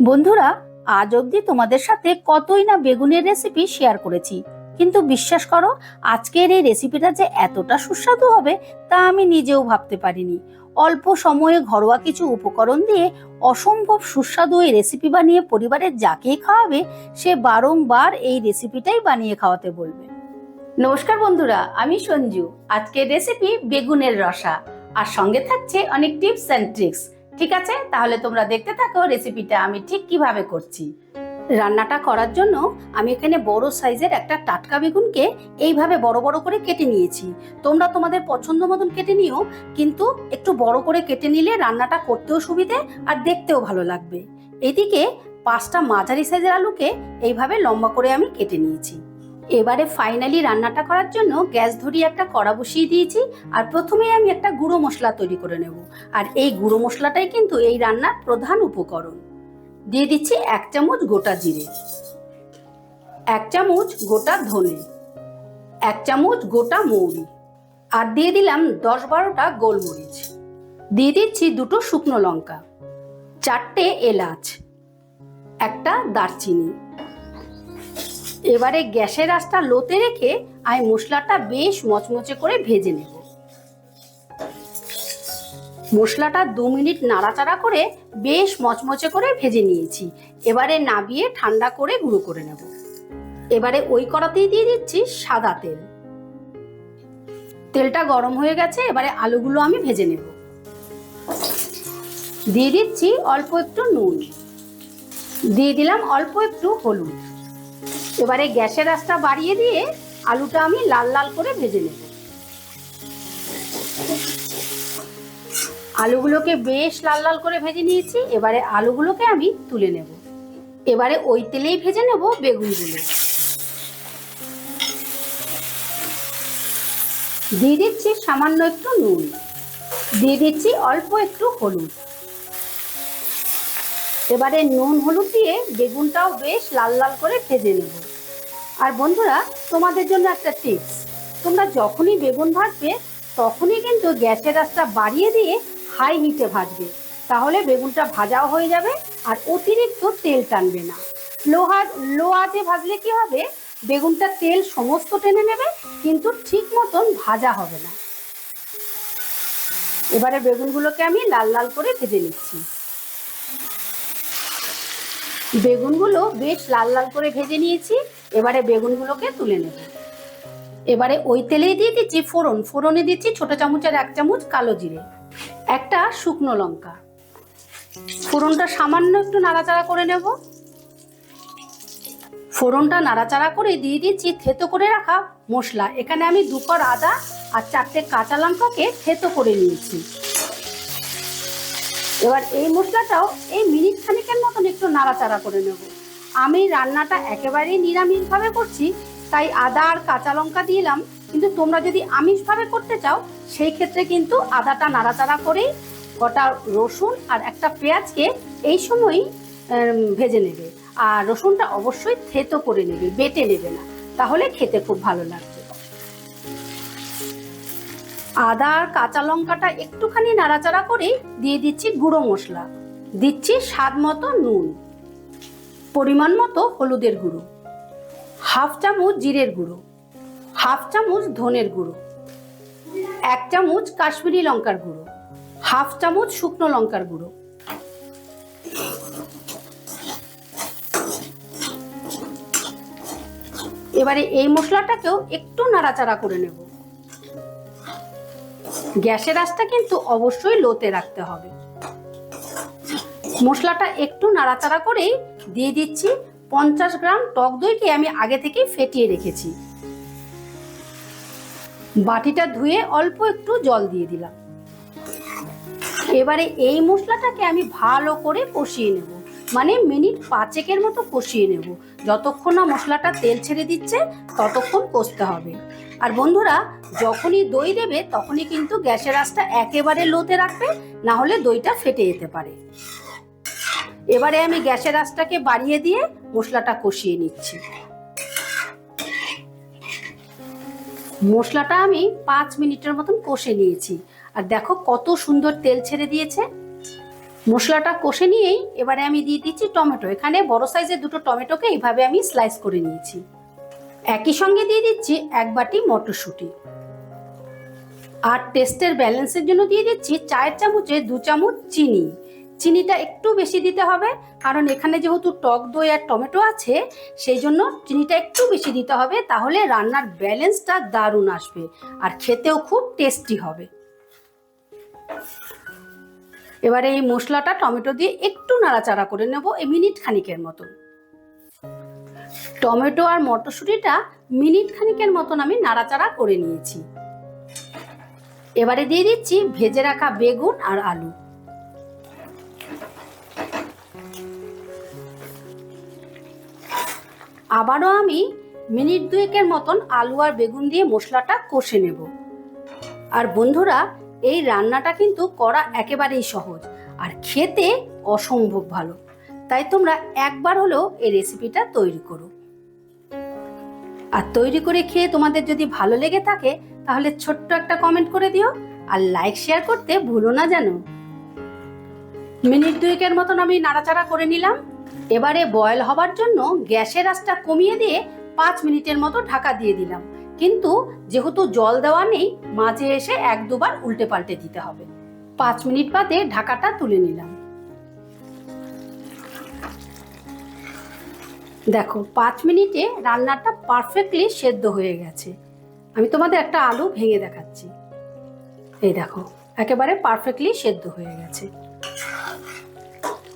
বন্ধুরা, আজ অবধি তোমাদের সাথে কতই না বেগুনের রেসিপি শেয়ার করেছি। কিন্তু বিশ্বাস করো, আজকের এই রেসিপিটা যে এতটা সুস্বাদু হবে, তা আমি নিজেও ভাবতে পারিনি। অল্প সময়ে ঘরোয়া কিছু উপকরণ দিয়ে অসম্ভব সুস্বাদু এই রেসিপি বানিয়ে পরিবারের যাকেই খাওয়াবে, সে বারংবার এই রেসিপিটাই বানিয়ে খাওয়াতে বলবে। নমস্কার বন্ধুরা, আমি সঞ্জু। আজকের রেসিপি বেগুনের রসা। আর সঙ্গে থাকছে অনেক টিপস অ্যান্ড ট্রিক্স ঠিক আছে? তাহলে তোমরা দেখতে থাকো রেসিপিটা আমি ঠিক কীভাবে করছি। রান্নাটা করার জন্য আমি এখানে বড় সাইজের একটা টাটকা বেগুনকে এইভাবে বড় বড় করে কেটে নিয়েছি। তোমরা তোমাদের পছন্দ মতন কেটে নিও, কিন্তু একটু বড় করে কেটে নিলে রান্নাটা করতেও সুবিধে আর দেখতেও ভালো লাগবে। এদিকে পাঁচটা মাঝারি সাইজের আলুকে এইভাবে লম্বা করে আমি কেটে নিয়েছি। এবারে ফাইনালি রান্নাটা করার জন্য গ্যাস ধরিয়ে একটা কড়া বসিয়ে দিয়েছি আর প্রথমেই আমি একটা গুঁড়ো মশলা তৈরি করে নেব। আর এই গুঁড়ো মশলাটাই কিন্তু এই রান্নার প্রধান উপকরণ। দিয়ে দিচ্ছি এক চামচ গোটা জিরে, এক চামচ গোটা ধনে, এক চামচ গোটা মৌরি আর দিয়ে দিলাম দশ বারোটা গোলমরিচ। দিয়ে দিচ্ছি দুটো শুকনো লঙ্কা, চারটে এলাচ, একটা দারচিনি। এবারে গ্যাসের আঁচটা লোতে রেখে আমি মশলাটা বেশ মচমচে করে ভেজে নেব। মশলাটা দু মিনিট নাড়াচাড়া করে বেশ মচমচে করে ভেজে নিয়েছি। এবারে নাবিয়ে ঠান্ডা করে গুঁড়ো করে নেব। এবারে ওই কড়াতেই দিয়ে দিচ্ছি সাদা তেল। তেলটা গরম হয়ে গেছে, এবারে আলুগুলো আমি ভেজে নেব। দিয়ে দিচ্ছি অল্প একটু নুন। দিয়ে দিলাম অল্প একটু হলুদ। এবারে গ্যাসের আঁচটা বাড়িয়ে দিয়ে আলুটা আমি লাল লাল করে ভেজে নেব। আলুগুলোকে বেশ লাল লাল করে ভেজে নিয়েছি, এবারে আলুগুলোকে আমি তুলে নেব। এবারে ওই তেলেই ভেজে নেব বেগুনগুলো। দিয়ে দিচ্ছি সামান্য একটু নুন। দিয়ে দিচ্ছি অল্প একটু হলুদ। এবারে নুন হলুদ দিয়ে বেগুনটাও বেশ লাল লাল করে ভেজে নেব। আর বন্ধুরা, তোমাদের জন্য একটা টিপস তোমরা যখনই বেগুন ভাজবে, তখনই কিন্তু গ্যাসের আঁচটা বাড়িয়ে দিয়ে হাই হিটে ভাজবে। তাহলে বেগুনটা ভাজাও হয়ে যাবে আর অতিরিক্ত তেল টানবে না। লোহার লো আঁচে ভাজলে কি হবে? বেগুনটা তেল সমস্ত টেনে নেবে, কিন্তু ঠিক মতন ভাজা হবে না। এবারে বেগুনগুলোকে আমি লাল লাল করে ভেজে নিচ্ছি। বেগুনগুলো বেশ লাল লাল করে ভেজে নিয়েছি, এবারে বেগুনগুলোকে তুলে নেব। এবারে ওই তেলেই দিয়ে দিচ্ছি ফোড়ন। ফোড়নে দিচ্ছি ছোট চামচের এক চামচ কালো জিরে, একটা শুকনো লঙ্কা। ফোড়নটা সামান্য একটু নাড়াচাড়া করে নেব। ফোড়নটা নাড়াচাড়া করে দিয়ে দিচ্ছি থেতো করে রাখা মশলা। এখানে আমি দুপর আদা আর চারটে কাঁচা লঙ্কাকে থেতো করে নিয়েছি। এবার এই মশলাটাও এই মিনিট খানিকের মতন একটু নাড়াচাড়া করে নেব। আমি রান্নাটা একেবারেই নিরামিষভাবে করছি, তাই আদা আর কাঁচা লঙ্কা দিলাম কিন্তু তোমরা যদি আমিষভাবে করতে চাও, সেই ক্ষেত্রে কিন্তু আদাটা নাড়াচাড়া করেই গোটা রসুন আর একটা পেঁয়াজকে এই সময়ই ভেজে নেবে। আর রসুনটা অবশ্যই থেতো করে নেবে, বেটে নেবে না। তাহলে খেতে খুব ভালো লাগবে। আদা আর কাঁচা লঙ্কাটা একটুখানি নাড়াচাড়া করে দিয়ে দিচ্ছি গুঁড়ো মশলা। দিচ্ছি স্বাদ মতো নুন। পরিমাণ মতো হলুদের গুঁড়ো। হাফ চামচ জিরের গুঁড়ো। হাফ চামচ ধনের গুঁড়ো। এক চামচ কাশ্মীরি লঙ্কার গুঁড়ো। হাফ চামচ শুকনো লঙ্কার গুঁড়ো। এবারে এই মশলাটাকেও একটু নাড়াচাড়া করে নেব। গ্যাসের আঁচটা কিন্তু অবশ্যই লোতে রাখতে হবে। মশলাটা একটু নাড়াচাড়া করেই দিয়ে দিচ্ছি। পঞ্চাশ গ্রাম টক দইকে আমি আগে থেকেই ফেটিয়ে রেখেছি। বাটিটা ধুয়ে অল্প একটু জল দিয়ে দিলাম। এবারে এই মশলাটাকে আমি ভালো করে কষিয়ে নেব। মানে মিনিট পাঁচেকের মতো কষিয়ে নেব। যতক্ষণ না মশলাটা তেল ছেড়ে দিচ্ছে, ততক্ষণ কষতে হবে। আর বন্ধুরা, যখনই দই দেবে, তখনই কিন্তু গ্যাসের আঁচটা একেবারে লোতে রাখবে, না হলে দইটা ফেটে যেতে পারে। এবারে আমি গ্যাসের আঁচটাকে বাড়িয়ে দিয়ে মশলাটা কষিয়ে নিচ্ছি। মশলাটা আমি পাঁচ মিনিটের মতন কষে নিয়েছি। আর দেখো কত সুন্দর তেল ছেড়ে দিয়েছে। মশলাটা কষে নিয়েই এবারে আমি দিয়ে দিচ্ছি টমেটো। এখানে বড় সাইজের দুটো টমেটোকে এইভাবে আমি স্লাইস করে নিয়েছি। একই সঙ্গে দিয়ে দিচ্ছি এক বাটি মটরশুঁটি। আর টেস্টের ব্যালেন্সের জন্য দিয়ে দিচ্ছি চায়ের চামচে দু চামচ চিনি। চিনিটা একটু বেশি দিতে হবে, কারণ এখানে যেহেতু টক দই আর টমেটো আছে, সেই জন্য চিনিটা একটু বেশি দিতে হবে, তাহলে রান্নার ব্যালেন্সটা দারুণ আসবে আর খেতেও খুব টেস্টি হবে। এবারে এই মশলাটা টমেটো দিয়ে একটু নাড়াচাড়া করে নেব এই মিনিট খানিকের মতন। টমেটো আর মটরশুঁটিটা মিনিট খানিকের মতন আমি নাড়াচাড়া করে নিয়েছি। এবারে দিয়ে দিচ্ছি ভেজে রাখা বেগুন আর আলু। আবারও আমি মিনিট দুয়েকের মতন আলু আর বেগুন দিয়ে মশলাটা কষে নেব। আর বন্ধুরা, এই রান্নাটা কিন্তু করা একেবারেই সহজ আর খেতে অসম্ভব ভালো। তাই তোমরা একবার হলেও এই রেসিপিটা তৈরি করো। আর তৈরি করে খেয়ে তোমাদের যদি ভালো লেগে থাকে, তাহলে ছোট্ট একটা কমেন্ট করে দিও আর লাইক শেয়ার করতে ভুলো না জানো মিনিট দুয়েকের মতন আমি নাড়াচাড়া করে নিলাম। এবারে বয়েল হবার জন্য গ্যাসের আঁচটা কমিয়ে দিয়ে পাঁচ মিনিটের মতো ঢাকা দিয়ে দিলাম। কিন্তু যেহেতু জল দেওয়া নেই, মাঝে এসে এক দুবার উল্টে পাল্টে দিতে হবে। পাঁচ মিনিট বাদে ঢাকাটা তুলে নিলাম। দেখো, পাঁচ মিনিটে রান্নাটা পারফেক্টলি সেদ্ধ হয়ে গেছে। আমি তোমাদের একটা আলু ভেঙে দেখাচ্ছি। এই দেখো, একেবারে পারফেক্টলি সেদ্ধ হয়ে গেছে।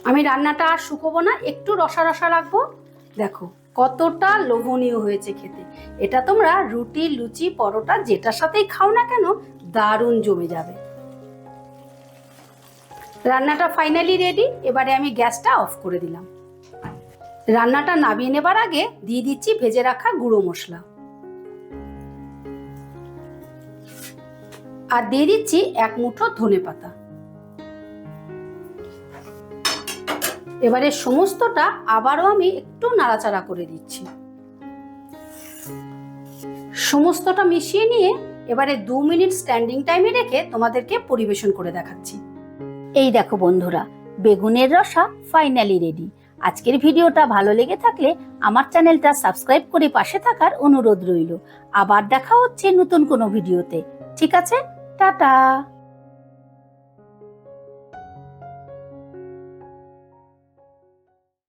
আমি রান্নাটা আর শুকোবো না, একটু রসা রসা রাখব। দেখো, কতটা লোভনীয় হয়েছে খেতে। এটা তোমরা রুটি, লুচি, পরোটা যেটার সাথেই খাও না কেন, দারুণ জমে যাবে। রান্নাটা ফাইনালি রেডি এবারে আমি গ্যাসটা অফ করে দিলাম। রান্নাটা নামিয়ে নেবার আগে দিয়ে দিচ্ছি ভেজে রাখা গুঁড়ো মশলা। আর দিয়ে দিচ্ছি এক মুঠো ধনে পাতা। এবারে সমস্তটা আবারও আমি একটু নাড়াচাড়া করে দিচ্ছি। সমস্তটা মিশিয়ে নিয়ে এবারে দু মিনিট স্ট্যান্ডিং টাইমে রেখে তোমাদেরকে পরিবেশন করে দেখাচ্ছি। এই দেখো বন্ধুরা, বেগুনের রসা ফাইনালি রেডি আজকের ভিডিওটা ভালো লেগে থাকলে আমার চ্যানেলটা সাবস্ক্রাইব করে পাশে থাকার অনুরোধ রইল। আবার দেখা হচ্ছে নতুন কোনো ভিডিওতে। ঠিক আছে? টাটা!